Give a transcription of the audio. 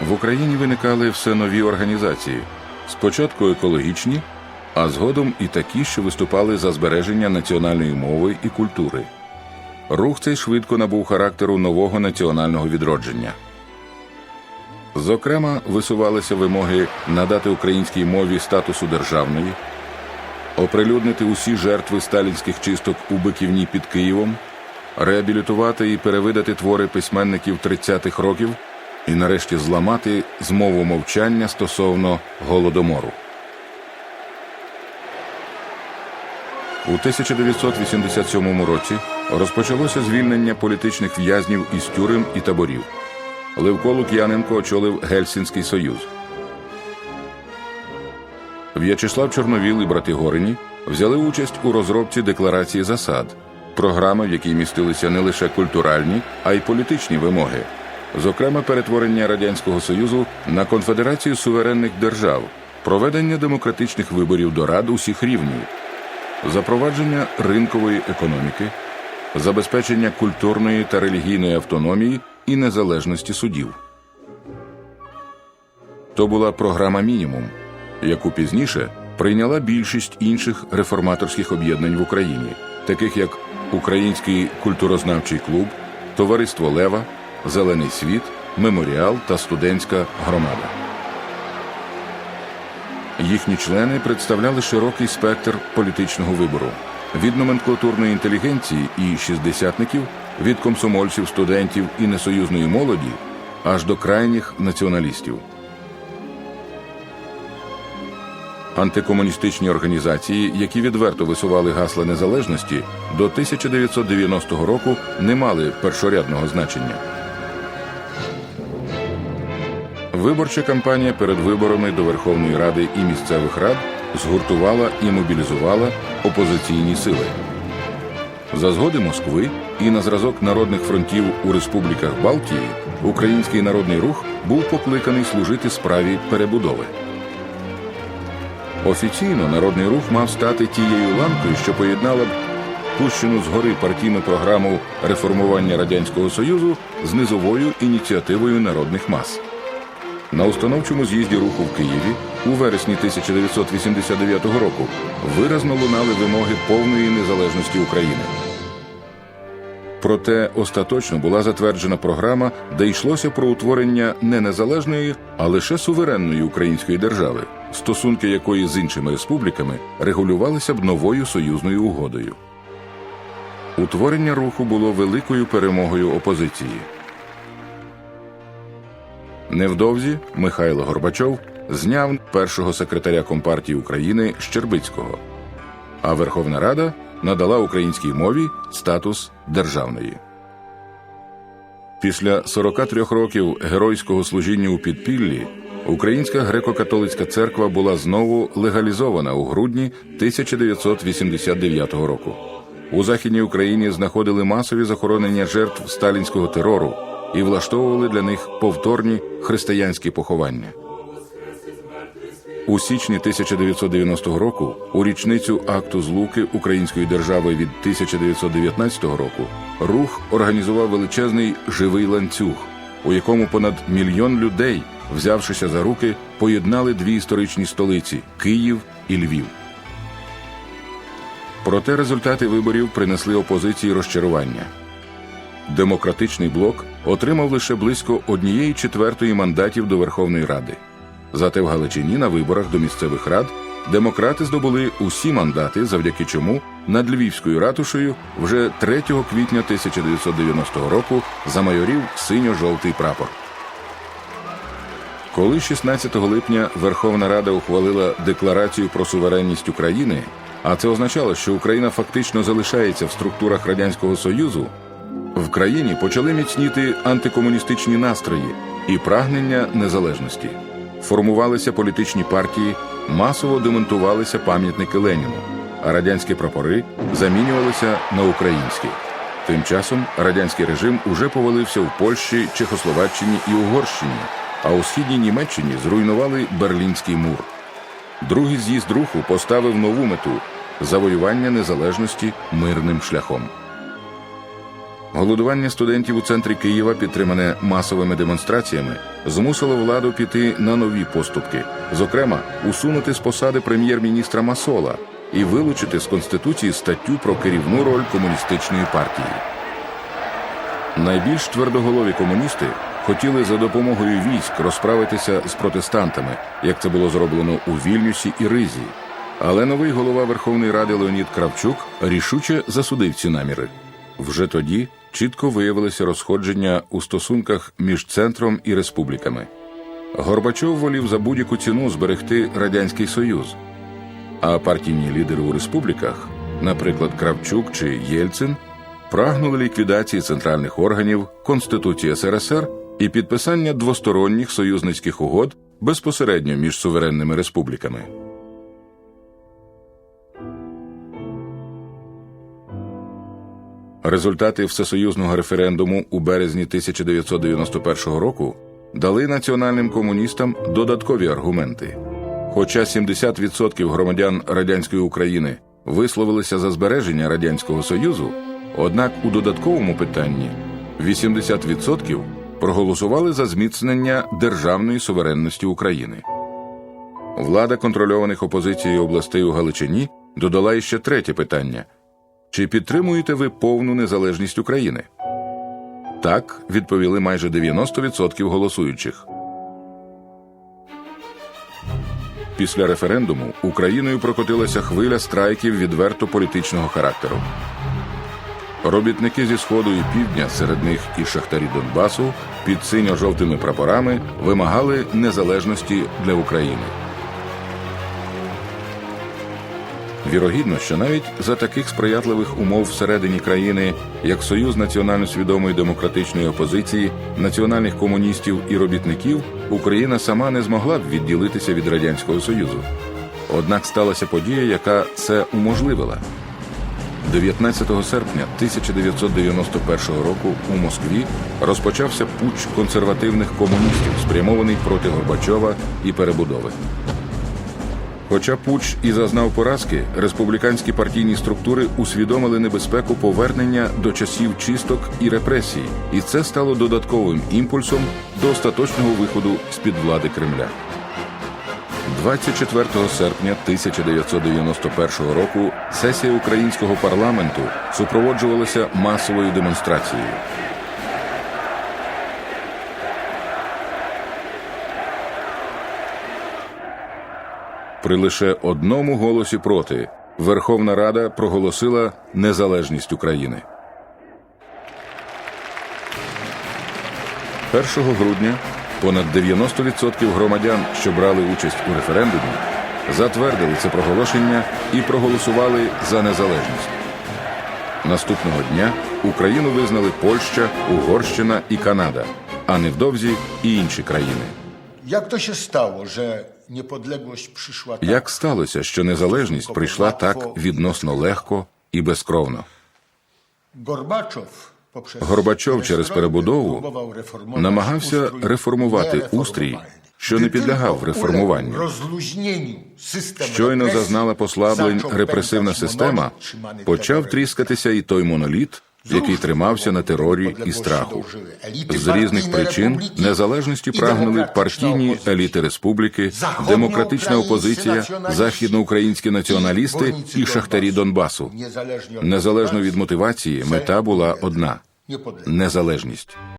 В Україні виникали все нові організації, спочатку екологічні, а згодом і такі, що виступали за збереження національної мови і культури. Рух цей швидко набув характеру нового національного відродження. Зокрема, висувалися вимоги надати українській мові статусу державної, оприлюднити усі жертви сталінських чисток у Биківні під Києвом, реабілітувати і перевидати твори письменників 30-х років і нарешті зламати змову мовчання стосовно голодомору. У 1987 році розпочалося звільнення політичних в'язнів із тюрем і таборів. Левко Лук'яненко очолив Гельсінський союз. В'ячеслав Чорновіл і брати Горині взяли участь у розробці декларації засад, програми, в якій містилися не лише культуральні, а й політичні вимоги, зокрема перетворення радянського союзу на конфедерацію суверенних держав, проведення демократичних виборів до рад усіх рівнів, запровадження ринкової економіки, забезпечення культурної та релігійної автономії і незалежності судів. То була програма мінімум, яку пізніше прийняла більшість інших реформаторських об'єднань в Україні, таких як Український культурознавчий клуб, Товариство Лева, Зелений світ, Меморіал та Студентська громада. Їхні члени представляли широкий спектр політичного вибору від номенклатурної інтелігенції і шістдесятників, від комсомольців, студентів і несоюзної молоді, аж до крайніх націоналістів. Антикомуністичні організації, які відверто висували гасла незалежності, до 1990 року не мали першорядного значення. Виборча кампанія перед виборами до Верховної Ради і місцевих рад згуртувала і мобілізувала опозиційні сили. За згоди Москви і на зразок народних фронтів у республіках Балтії Український народний рух був покликаний служити справі перебудови. Офіційно народний рух мав стати тією ланкою, що поєднала б пущену згори партійну програму реформування радянського союзу з низовою ініціативою народних мас. На установчому з'їзді руху в Києві у вересні 1989 року виразно лунали вимоги повної незалежності України. Проте остаточно була затверджена програма, де йшлося про утворення не незалежної, а лише суверенної української держави, стосунки якої з іншими республіками регулювалися б новою союзною угодою. Утворення руху було великою перемогою опозиції. Невдовзі Михайло Горбачов зняв першого секретаря Компартії України Щербицького, а Верховна Рада надала українській мові статус державної. Після 43 років геройського служіння у підпіллі Українська греко-католицька церква була знову легалізована у грудні 1989 року. У західній Україні знаходили масові захоронення жертв сталінського терору і влаштовували для них повторні християнські поховання. У січні 1990 року, у річницю акту злуки Української держави від 1919 року, рух організував величезний живий ланцюг, у якому понад мільйон людей, взявшися за руки, поєднали дві історичні столиці Київ і Львів. Проте результати виборів принесли опозиції розчарування. Демократичний блок отримав лише близько однієї четвертої мандатів до Верховної Ради. Зате в Галичині на виборах до місцевих рад демократи здобули усі мандати, завдяки чому над Львівською ратушею вже 3 квітня 1990 року замайорів синьо-жовтий прапор. Коли 16 липня Верховна Рада ухвалила декларацію про суверенність України, а це означало, що Україна фактично залишається в структурах Радянського Союзу, в країні почали міцніти антикомуністичні настрої і прагнення незалежності. Формувалися політичні партії, масово демонтувалися пам'ятники Леніну, а радянські прапори замінювалися на українські. Тим часом радянський режим уже повалився в Польщі, Чехословаччині і Угорщині, а у східній Німеччині зруйнували Берлінський мур. Другий з'їзд руху поставив нову мету завоювання незалежності мирним шляхом. Голодування студентів у центрі Києва, підтримане масовими демонстраціями, змусило владу піти на нові поступки, зокрема, усунути з посади прем'єр-міністра Масола і вилучити з конституції статтю про керівну роль комуністичної партії. Найбільш твердоголові комуністи хотіли за допомогою військ розправитися з протестантами, як це було зроблено у Вільнюсі і Ризі. Але новий голова Верховної Ради Леонід Кравчук рішуче засудив ці наміри. Вже тоді чітко виявилися розходження у стосунках між центром і республіками. Горбачов волів за будь-яку ціну зберегти Радянський Союз, а партійні лідери у республіках, наприклад, Кравчук чи Єльцин, прагнули ліквідації центральних органів Конституції СРСР і підписання двосторонніх союзницьких угод безпосередньо між суверенними республіками. Результати всесоюзного референдуму у березні 1991 року дали національним комуністам додаткові аргументи. Хоча 70% громадян радянської України висловилися за збереження радянського союзу, однак у додатковому питанні 80% проголосували за зміцнення державної суверенності України. Влада контрольованих опозицією областей у Галичині додала іще третє питання: чи підтримуєте ви повну незалежність України? Так відповіли майже 90% голосуючих. Після референдуму Україною прокотилася хвиля страйків відверто політичного характеру. Робітники зі сходу і півдня, серед них і шахтарі Донбасу, під синьо-жовтими прапорами вимагали незалежності для України. Вірогідно, що навіть за таких сприятливих умов всередині країни, як Союз національно свідомої демократичної опозиції, національних комуністів і робітників, Україна сама не змогла б відділитися від радянського союзу. Однак сталася подія, яка це уможливила. 19 серпня 1991 року у Москві розпочався путч консервативних комуністів, спрямований проти Горбачова і перебудови. Хоча Пуч і зазнав поразки, республіканські партійні структури усвідомили небезпеку повернення до часів чисток і репресій, і це стало додатковим імпульсом до остаточного виходу з під влади Кремля. 24 серпня 1991 року сесія українського парламенту супроводжувалася масовою демонстрацією. При лише одному голосі проти Верховна Рада проголосила незалежність України. 1 грудня понад 90% громадян, що брали участь у референдумі, затвердили це проголошення і проголосували за незалежність. Наступного дня Україну визнали Польща, Угорщина і Канада, а невдовзі і інші країни. Stało, że niepodległość przyszła tak Як сталося, що незалежність прийшла так відносно легко і безкровно? Горбачов Горбачов через перебудову намагався реформувати устрій, що не підлягав реформуванню. Щойно зазнала послаблень репресивна система, почав тріскатися і той моноліт, який тримався на терорі і страху. З різних причин незалежності прагнули партійні еліти республіки, демократична опозиція, західноукраїнські націоналісти і шахтарі Донбасу. Незалежно від мотивації, мета була одна незалежність.